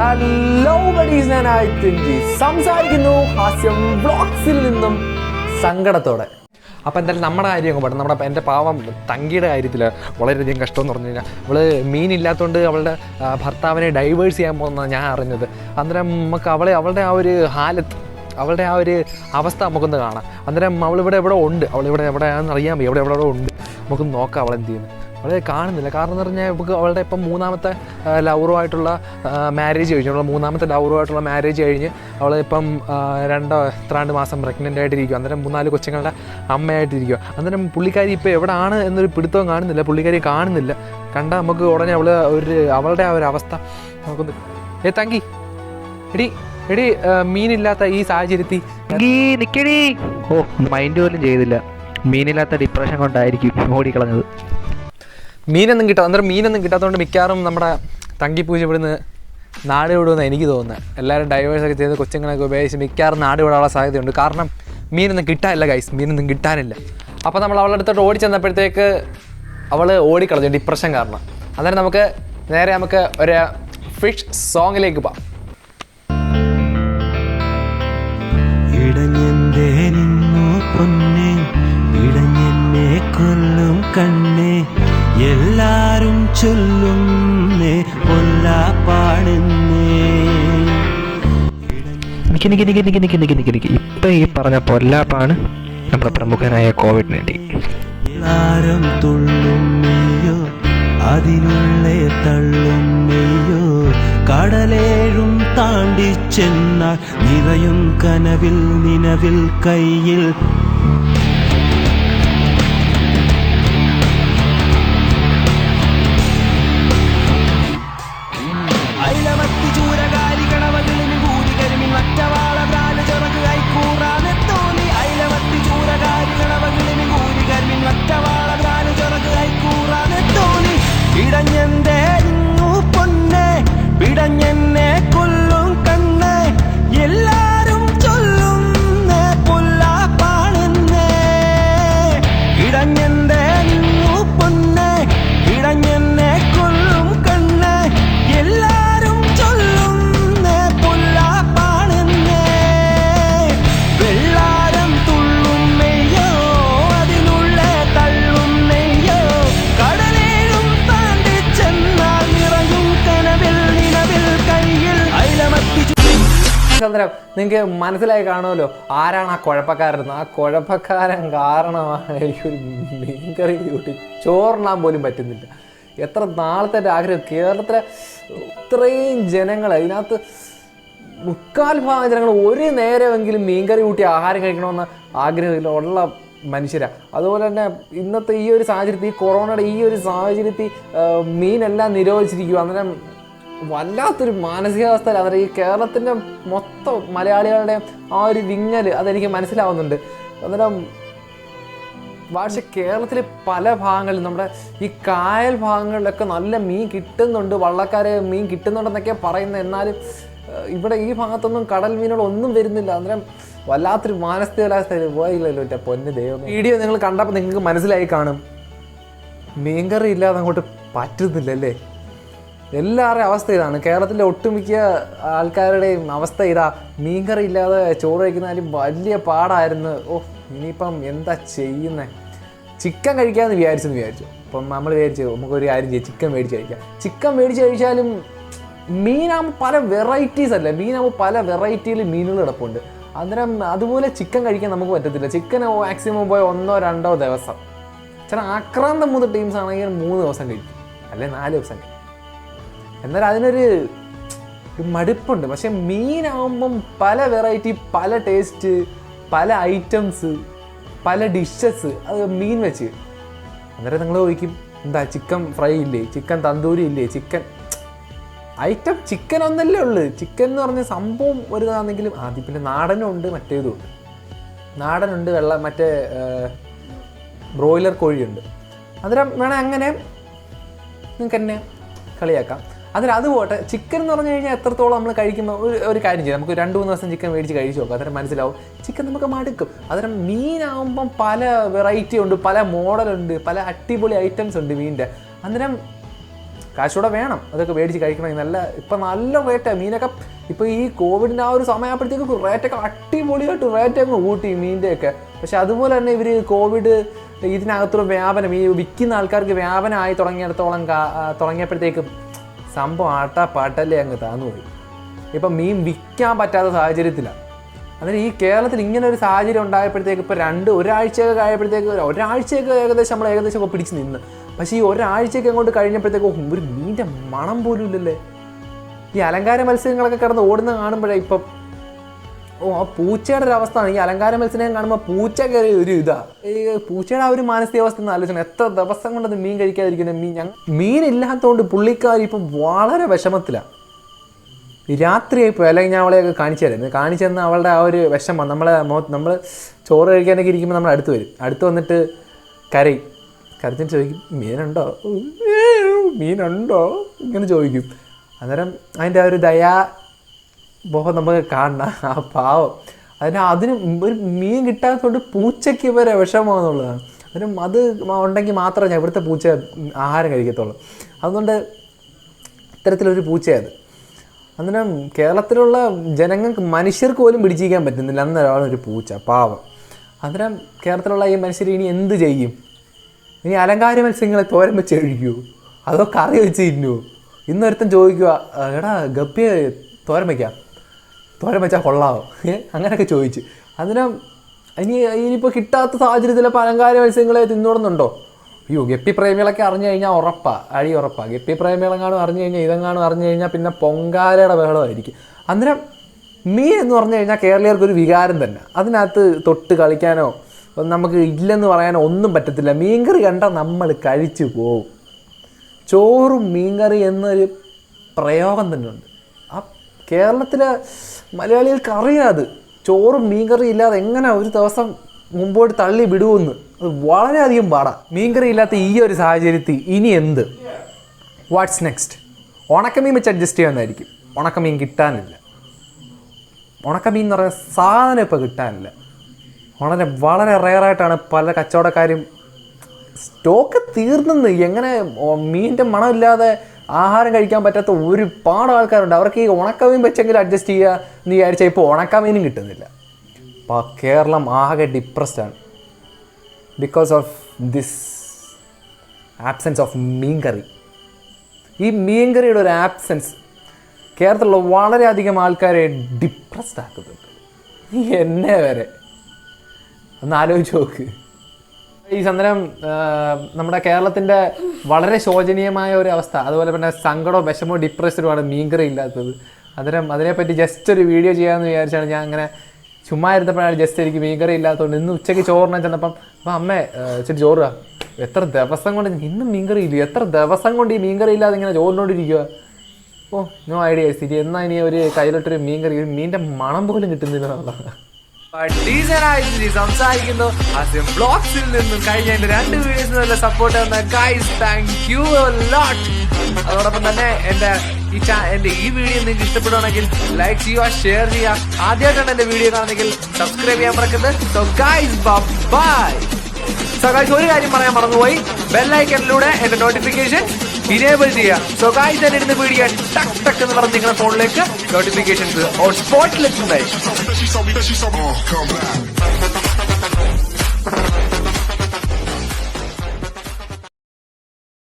Hello buddies ഞാൻ ആയിരത്തി സംസാരിക്കുന്നു ഹാസ്യം ബ്ലോഗ്സിൽ നിന്നും സങ്കടത്തോടെ. അപ്പോൾ എന്തായാലും നമ്മുടെ കാര്യം അങ്ങ് നമ്മുടെ എന്റെ പാവം തങ്കിയുടെ കാര്യത്തിൽ വളരെയധികം കഷ്ടമെന്ന് പറഞ്ഞു കഴിഞ്ഞാൽ അവൾ മീനില്ലാത്തതുകൊണ്ട് അവളുടെ ഭർത്താവിനെ ഡൈവേഴ്സ് ചെയ്യാൻ പോകുന്നതാണ് ഞാൻ അറിഞ്ഞത്. അന്നേരം നമുക്ക് അവളെ അവളുടെ ആ ഒരു ഹാലത്ത് അവളുടെ ആ ഒരു അവസ്ഥ നമുക്കൊന്ന് കാണാം. അന്നേരം അവളിവിടെ എവിടെ ഉണ്ട്? അവളിവിടെ എവിടെയാണെന്ന് വയ്യ. എവിടെ എവിടെ ഉണ്ട്? നമുക്ക് നോക്കാം അവളെന്ത് എന്ത് അവളെ കാണുന്നില്ല. കാരണം എന്ന് പറഞ്ഞാൽ നമുക്ക് അവളുടെ ഇപ്പം മൂന്നാമത്തെ ലവറുമായിട്ടുള്ള മാരേജ് കഴിഞ്ഞു. അവളുടെ മൂന്നാമത്തെ ലവറുമായിട്ടുള്ള മാരേജ് കഴിഞ്ഞ് അവൾ ഇപ്പം രണ്ടോ എത്രാണ്ട് മാസം പ്രഗ്നന്റ് ആയിട്ടിരിക്കും അന്നേരം മൂന്നാൽ കൊച്ചുങ്ങളുടെ അമ്മയായിട്ടിരിക്കുക അന്നേരം പുള്ളിക്കാരി ഇപ്പോൾ എവിടെയാണ് എന്നൊരു പിടുത്തം കാണുന്നില്ല. പുള്ളിക്കാരി കാണുന്നില്ല. കണ്ടാൽ നമുക്ക് ഉടനെ അവൾ ഒരു അവളുടെ ആ ഒരു അവസ്ഥ നമുക്കൊന്ന് ഏ തങ്കി. എടി എടി മീനില്ലാത്ത ഈ സാഹചര്യത്തിൽ നിക്കടി. ഓ മൈൻഡ് പോലും ചെയ്തില്ല. മീനില്ലാത്ത ഡിപ്രഷൻ കൊണ്ടായിരിക്കും ഓടിക്കളഞ്ഞത് മീനൊന്നും കിട്ടാ അന്നേരം മീനൊന്നും കിട്ടാത്തതുകൊണ്ട് മിക്കവാറും നമ്മുടെ തങ്കി പൂജ ഇവിടുന്ന് നാട് വിടുമെന്ന് എനിക്ക് തോന്നുന്നത് എല്ലാവരും ഡൈവേഴ്സ് ഡൈവേഴ്സൊക്കെ ചെയ്ത് കൊച്ചുങ്ങളൊക്കെ ഉപയോഗിച്ച് മിക്കവാറും നാട് വിടാനുള്ള സാധ്യതയുണ്ട്. കാരണം മീനൊന്നും കിട്ടാനില്ല ഗൈസ് മീനൊന്നും കിട്ടാനില്ല. അപ്പോൾ നമ്മൾ അവളുടെ അടുത്തോട്ട് ഓടി ചെന്നപ്പോഴത്തേക്ക് അവൾ ഓടിക്കളഞ്ഞു. ഡിപ്രഷൻ കാരണം. അന്നേരം നമുക്ക് നേരെ നമുക്ക് ഒരു ഫിഷ് സോങ്ങിലേക്ക് പോവാം. ഇടഞ്ഞെന്തേ നിന്നു കൊല്ലും ചൊല്ലുന്നേ പൊല്ലാപ്പാടുന്നേ നിക്ക് നിക്ക് നിക്ക് നിക്ക് നിക്ക് നിക്ക് നിക്ക് നിക്ക്. ഇപ്പൊ ഈ പറഞ്ഞ പൊല്ലാപ്പാണ് നമ്മുടെ പ്രമുഖനായ കോവിഡ് നയന്റീൻ. എല്ലാരും തുള്ളുമ്മയോ അതിനുള്ളേ തള്ളും മെയ്യോ കടലേഴും താണ്ടി ചെന്നാൽ നിറയും കനവിൽ നിലവിൽ കയ്യിൽ അന്നേരം നിങ്ങൾക്ക് മനസ്സിലായി കാണുമല്ലോ? ആരാണ് ആ കുഴപ്പക്കാരെന്ന് ആ കുഴപ്പക്കാരൻ കാരണമാണ് എനിക്കൊരു മീൻകറി കൂട്ടി ചോറിനാൻ പോലും പറ്റുന്നില്ല. എത്ര നാളത്തെ ആഗ്രഹം? കേരളത്തിലെ ഇത്രയും ജനങ്ങൾ ഇതിനകത്ത് മുക്കാൽ ഭാഗം ജനങ്ങൾ ഒരു നേരമെങ്കിലും മീൻകറി കൂട്ടി ആഹാരം കഴിക്കണമെന്ന് ഉള്ള മനുഷ്യരാ. അതുപോലെ തന്നെ ഇന്നത്തെ ഈ ഒരു സാഹചര്യത്തിൽ ഈ കൊറോണയുടെ ഈ ഒരു സാഹചര്യത്തിൽ മീനെല്ലാം നിരോധിച്ചിരിക്കുക അന്നേരം വല്ലാത്തൊരു മാനസികാവസ്ഥയിൽ അവർ ഈ കേരളത്തിന്റെ മൊത്തം മലയാളികളുടെ ആ ഒരു വിങ്ങൽ അതെനിക്ക് മനസ്സിലാവുന്നുണ്ട്. അന്നേരം പക്ഷെ കേരളത്തിലെ പല ഭാഗങ്ങളിലും നമ്മുടെ ഈ കായൽ ഭാഗങ്ങളിലൊക്കെ നല്ല മീൻ കിട്ടുന്നുണ്ട് വള്ളക്കാരെ മീൻ കിട്ടുന്നുണ്ടെന്നൊക്കെ പറയുന്നത് എന്നാലും ഇവിടെ ഈ ഭാഗത്തൊന്നും കടൽ മീനുകളൊന്നും വരുന്നില്ല. അന്നേരം വല്ലാത്തൊരു മാനസികാവസ്ഥയിൽ പോയില്ലല്ലോ മറ്റേ പൊന്ന് ദൈവം വീഡിയോ നിങ്ങൾ കണ്ടപ്പോൾ നിങ്ങൾക്ക് മനസ്സിലായി കാണും. മീൻകറി ഇല്ലാതെ അങ്ങോട്ട് പറ്റുന്നില്ലല്ലേ? എല്ലാവരുടെയും അവസ്ഥ ഇതാണ്. കേരളത്തിലെ ഒട്ടുമിക്ക ആൾക്കാരുടെയും അവസ്ഥ ഇതാ. മീൻകറി ഇല്ലാതെ ചോറ് കഴിക്കുന്നാലും വലിയ പാടായിരുന്നു. ഓ ഇനിയിപ്പം എന്താ ചെയ്യുന്നത് ചിക്കൻ കഴിക്കാമെന്ന് വിചാരിച്ചെന്ന് വിചാരിച്ചു. അപ്പം നമ്മൾ വിചാരിച്ചു നമുക്കൊരു കാര്യം ചെയ്യാം. ചിക്കൻ മേടിച്ച് കഴിക്കാം. ചിക്കൻ മേടിച്ച് കഴിച്ചാലും മീനാകുമ്പോൾ പല വെറൈറ്റീസ് അല്ല? മീനാകുമ്പോൾ പല വെറൈറ്റിയിൽ മീനുകൾ കിടപ്പുണ്ട്. അന്നേരം അതുപോലെ ചിക്കൻ കഴിക്കാൻ നമുക്ക് പറ്റത്തില്ല. ചിക്കൻ മാക്സിമം പോയ ഒന്നോ രണ്ടോ ദിവസം. ചില ആക്രാന്തം മൂന്ന് ടീംസ് ആണെങ്കിൽ മൂന്ന് ദിവസം കഴിക്കും. അല്ലെ നാല് ദിവസം കഴിക്കും. എന്നാൽ അതിനൊരു മടുപ്പുണ്ട്. പക്ഷെ മീനാവുമ്പം പല വെറൈറ്റി പല ടേസ്റ്റ് പല ഐറ്റംസ് പല ഡിഷസ് അത് മീൻ വെച്ച്. അന്നേരം നിങ്ങൾ ചോദിക്കും എന്താ ചിക്കൻ ഫ്രൈ ഇല്ലേ? ചിക്കൻ തന്തൂരി ഇല്ലേ? ചിക്കൻ ഐറ്റം ചിക്കൻ ഒന്നല്ലേ ഉള്ളു. ചിക്കൻ എന്ന് പറഞ്ഞ സംഭവം ഒരു ഇതാണെങ്കിലും ആദ്യം പിന്നെ നാടനും ഉണ്ട് മറ്റേതും ഉണ്ട്. നാടനുണ്ട് വെള്ള മറ്റേ ബ്രോയിലർ കോഴിയുണ്ട്. അന്നേരം വേണേൽ അങ്ങനെ നിങ്ങൾക്ക് എന്നെ കളിയാക്കാം. അതിൽ അത് പോട്ടെ. ചിക്കൻ എന്ന് പറഞ്ഞു കഴിഞ്ഞാൽ എത്രത്തോളം നമ്മൾ കഴിക്കുമ്പോൾ ഒരു ഒരു കാര്യം ചെയ്യാം. നമുക്ക് രണ്ട് മൂന്ന് ദിവസം ചിക്കൻ മേടിച്ച് കഴിച്ച് നോക്കാം. അന്നേരം മനസ്സിലാവും. ചിക്കൻ നമുക്ക് മടുക്കും. അന്നേരം മീനാകുമ്പം പല വെറൈറ്റി ഉണ്ട് പല മോഡലുണ്ട് പല അടിപൊളി ഐറ്റംസ് ഉണ്ട് മീനിന്റെ അന്നേരം കാശൂടെ വേണം. അതൊക്കെ മേടിച്ച് കഴിക്കണമെങ്കിൽ നല്ല ഇപ്പം നല്ല റേറ്റാണ് മീനൊക്കെ. ഇപ്പോൾ ഈ കോവിഡിന്റെ ആ ഒരു സമയമാകുമ്പോഴത്തേക്ക് റേറ്റൊക്കെ അടിപൊളിയായിട്ട് റേറ്റ് അങ്ങ് കൂട്ടി മീനിന്റെയൊക്കെ പക്ഷെ അതുപോലെ തന്നെ ഇവർ കോവിഡ് ഇതിനകത്തുള്ള വ്യാപനം ഈ വിൽക്കുന്ന ആൾക്കാർക്ക് വ്യാപനമായി തുടങ്ങിയിടത്തോളം തുടങ്ങിയപ്പോഴത്തേക്കും സംഭവം ആട്ടാ പാട്ടല്ലേ അങ്ങ് താന്നുപോയി ഇപ്പം മീൻ വിൽക്കാൻ പറ്റാത്ത സാഹചര്യത്തിലാണ് അതിന് ഈ കേരളത്തിൽ ഇങ്ങനെ ഒരു സാഹചര്യം ഉണ്ടായപ്പോഴത്തേക്ക് ഇപ്പോൾ രണ്ട് ഒരാഴ്ചയൊക്കെ ആയപ്പോഴത്തേക്ക് ഒരാഴ്ചയൊക്കെ ഏകദേശം നമ്മൾ ഏകദേശം ഒക്കെ പിടിച്ച് നിന്ന്. പക്ഷേ ഈ ഒരാഴ്ചയൊക്കെ അങ്ങോട്ട് കഴിഞ്ഞപ്പോഴത്തേക്ക് ഒരു മീന്റെ മണം പോലും ഇല്ലല്ലേ? ഈ അലങ്കാര മത്സ്യങ്ങളൊക്കെ കിടന്ന് ഓടുന്ന കാണുമ്പോഴേ ഇപ്പം പൂച്ചയുടെ ഒരു അവസ്ഥയാണ് ഈ അലങ്കാര മത്സരം കാണുമ്പോൾ പൂച്ച കയറി ഒരു ഇതാ. ഈ പൂച്ചയുടെ ആ ഒരു മാനസികാവസ്ഥ എന്ന് ആലോചിക്കണം എത്ര ദിവസം കൊണ്ടത് മീൻ കഴിക്കാതിരിക്കുന്ന? മീൻ ഞങ്ങൾ മീൻ ഇല്ലാത്തതുകൊണ്ട് പുള്ളിക്കാർ ഇപ്പം വളരെ വിഷമത്തിലാണ് രാത്രിയായി പോയി. അല്ലെങ്കിൽ ഞാൻ അവളെയൊക്കെ കാണിച്ചു തരാം. കാണിച്ചു തന്ന അവളുടെ ആ ഒരു വിഷമം നമ്മളെ നമ്മൾ ചോറ് കഴിക്കാനൊക്കെ ഇരിക്കുമ്പോൾ നമ്മൾ അടുത്ത് വരും. അടുത്ത് വന്നിട്ട് കരയും. കരച്ചിട്ട് ചോദിക്കും മീനുണ്ടോ? മീനുണ്ടോ? ഇങ്ങനെ ചോദിക്കും. അന്നേരം അതിന്റെ ആ ഒരു ദയാ ബോഹം നമുക്ക് കാണണം. ആ പാവം. അതിന് അതിന് ഒരു മീൻ കിട്ടാത്തതുകൊണ്ട് പൂച്ചയ്ക്ക് വരെ വിഷമമെന്നുള്ളതാണ് അതിന് അത് ഉണ്ടെങ്കിൽ മാത്രമേ ഞാൻ ഇവിടുത്തെ പൂച്ച ആഹാരം കഴിക്കത്തുള്ളൂ. അതുകൊണ്ട് ഇത്തരത്തിലൊരു പൂച്ചയത്. അന്നേരം കേരളത്തിലുള്ള ജനങ്ങൾക്ക് മനുഷ്യർക്ക് പോലും പിടിച്ചിരിക്കാൻ പറ്റുന്നില്ല. അന്നൊരാളൊരു ഒരു പൂച്ച പാവം. അന്നേരം കേരളത്തിലുള്ള ഈ മനുഷ്യർ ഇനി എന്ത് ചെയ്യും? ഇനി അലങ്കാര മത്സ്യങ്ങളെ തോരൻ വെച്ച് കഴിക്കുമോ അതോ കറി വെച്ച് തിന്നുമോ ഇന്നൊരുത്തൻ ചോദിക്കുക എടാ ഗപ്പിയെ തോരൻ വയ്ക്കാം തോരൻ വെച്ചാൽ കൊള്ളാവോ? അങ്ങനെയൊക്കെ ചോദിച്ച്. അതിനാ ഇനി ഇനിയിപ്പോൾ കിട്ടാത്ത സാഹചര്യത്തിൽ പലങ്കാര മത്സ്യങ്ങളെ തിന്നോടുന്നുണ്ടോ? അയ്യോ ഗപ്പി പ്രേമികളൊക്കെ അറിഞ്ഞു കഴിഞ്ഞാൽ ഉറപ്പാ. അഴി ഉറപ്പാ. ഗപ്പി പ്രേമികളെങ്ങാനും അറിഞ്ഞു കഴിഞ്ഞാൽ ഇതെങ്ങാനും അറിഞ്ഞു കഴിഞ്ഞാൽ പിന്നെ പൊങ്കാലയുടെ ബഹളമായിരിക്കും. അന്നേരം മീൻ എന്ന് പറഞ്ഞു കഴിഞ്ഞാൽ കേരളീയർക്ക് ഒരു വികാരം തന്നെ. അതിനകത്ത് തൊട്ട് കളിക്കാനോ നമുക്ക് ഇല്ലെന്ന് പറയാനോ ഒന്നും പറ്റത്തില്ല. മീൻകറി കണ്ടാൽ നമ്മൾ കഴിച്ചു പോവും. ചോറും മീൻകറി എന്നൊരു പ്രയോഗം തന്നെ ഉണ്ട് ആ കേരളത്തിലെ മലയാളികൾക്ക് അറിയാത് ചോറും മീൻകറി ഇല്ലാതെ എങ്ങനെ ഒരു ദിവസം മുമ്പോട്ട് തള്ളി വിടുമെന്ന് അത് വളരെയധികം പാടാ. മീൻകറി ഇല്ലാത്ത ഈ ഒരു സാഹചര്യത്തിൽ ഇനി എന്ത്? വാട്ട്സ് നെക്സ്റ്റ് ഉണക്കമീൻ വെച്ച് അഡ്ജസ്റ്റ് ചെയ്യാമെന്നായിരിക്കും ഉണക്കമീൻ കിട്ടാനില്ല. ഉണക്കമീൻ എന്ന് പറയുന്ന സാധനം ഇപ്പോൾ കിട്ടാനില്ല. വളരെ വളരെ റെയറായിട്ടാണ് പല കച്ചവടക്കാരും സ്റ്റോക്ക് തീർന്നെന്ന്. എങ്ങനെ മീനിന്റെ മണമില്ലാതെ ആഹാരം കഴിക്കാൻ പറ്റാത്ത ഒരുപാട് ആൾക്കാരുണ്ട്. അവർക്ക് ഈ ഉണക്കമീൻ വെച്ചെങ്കിലും അഡ്ജസ്റ്റ് ചെയ്യുക എന്ന് വിചാരിച്ചാൽ ഇപ്പോൾ ഉണക്കമീനും കിട്ടുന്നില്ല. അപ്പോൾ കേരളം ആകെ ഡിപ്രസ്ഡ് ആണ്. Because of this absence of meen curry. ഈ മീൻ കറിയുടെ ഒരു ആബ്സെൻസ് കേരളത്തിലുള്ള വളരെയധികം ആൾക്കാരെ ഡിപ്രസ്ഡ് ആക്കുന്നുണ്ട്. എന്നെ വരെ. ഒന്ന് ആലോചിച്ച് നോക്ക്. ഈ സന്ദനം നമ്മുടെ കേരളത്തിന്റെ വളരെ ശോചനീയമായ ഒരു അവസ്ഥ. അതുപോലെ തന്നെ സങ്കടമോ വിഷമോ ഡിപ്രഷനുമാണ് മീൻകറി ഇല്ലാത്തത്. അന്നേരം അതിനെപ്പറ്റി ജസ്റ്റ് ഒരു വീഡിയോ ചെയ്യാമെന്ന് വിചാരിച്ചാണ് ഞാൻ അങ്ങനെ ചുമ്മാ ഇരുന്നപ്പോഴാണ് ജസ്റ്റ് എനിക്ക് മീൻകറി ഇല്ലാത്തതുകൊണ്ട് ഇന്ന് ഉച്ചയ്ക്ക് ചോറിനാൻ ചെന്നപ്പം അപ്പം അമ്മേ ഇച്ചിരി ചോറുക എത്ര ദിവസം കൊണ്ട് ഇന്നും മീൻകറി ഇല്ല. എത്ര ദിവസം കൊണ്ട് ഈ മീൻകറി ഇല്ലാതെ ഇങ്ങനെ ചോറിനോണ്ടിരിക്കുക ഓ നോ ഐഡിയ ശരി. എന്നാ ഇനി ഒരു കയ്യിലോട്ടൊരു മീൻകറി ഒരു മീന്റെ മണം പോലും കിട്ടുന്നില്ല. എന്നുള്ളതാണ് സംസാരിക്കുന്നു. ആദ്യം ബ്ലോഗ്സിൽ നിന്നും കഴിഞ്ഞ എന്റെ രണ്ട് വീഡിയോസിൽ നല്ല സപ്പോർട്ട് തന്ന ഗൈസ് താങ്ക് യു ലോട്ട് അതോടൊപ്പം തന്നെ എന്റെ ഈ ചാ എന്റെ ഈ വീഡിയോ നിങ്ങൾക്ക് ഇഷ്ടപ്പെടുവാണെങ്കിൽ ലൈക്ക് ചെയ്യുക ഷെയർ ചെയ്യുക. ആദ്യമായിട്ടാണ് എന്റെ വീഡിയോ കാണുന്നെങ്കിൽ സബ്സ്ക്രൈബ് ചെയ്യാൻ മറക്കരുത്. So guys bye so guys ഒരു കാര്യം പറയാൻ മറന്നുപോയി. ബെല്ലൈക്കനിലൂടെ എന്റെ നോട്ടിഫിക്കേഷൻ ഇനേബിൾ ചെയ്യുക. സോ ഗൈസ് തന്നെ ഇരുന്ന് വീഡിയോ ടക്ക് ടക്ക് എന്ന് പറഞ്ഞ് നിങ്ങളുടെ ഫോണിലേക്ക് നോട്ടിഫിക്കേഷൻസ് ഓൺ സ്പോട്ടിൽ എത്തുന്നതായിരിക്കും